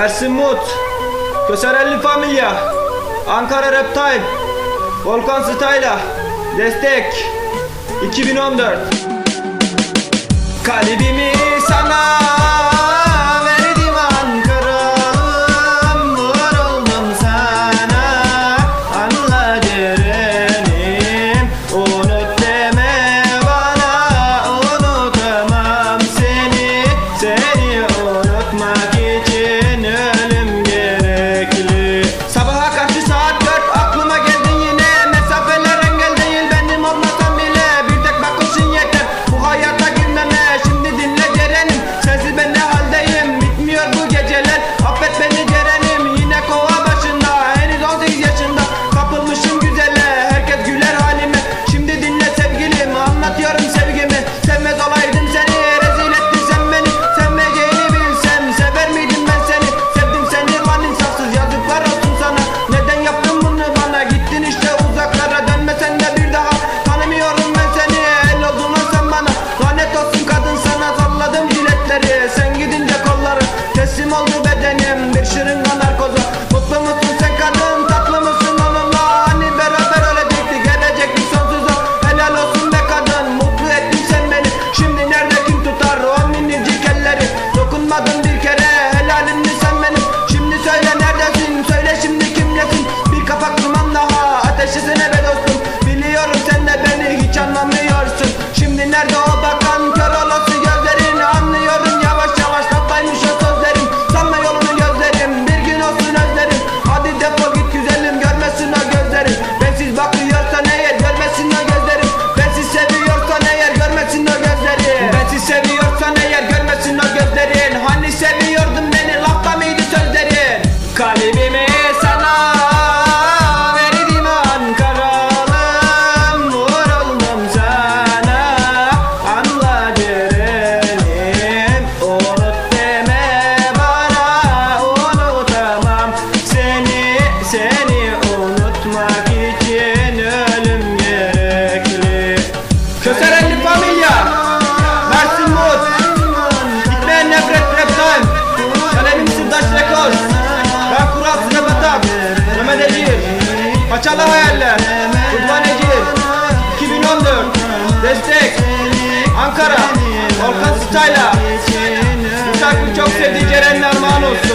Ersin Mut, Köserelli Familya, Ankara Reptile, Volkan Stayla, Destek, 2014. Kalbimi sana Bernardo Canlı Hayaller Rıdvan Ecir 2014 Destek Ankara Orkan Stayla. Uçak çok sevdiği Ceren'le Armağan olsun.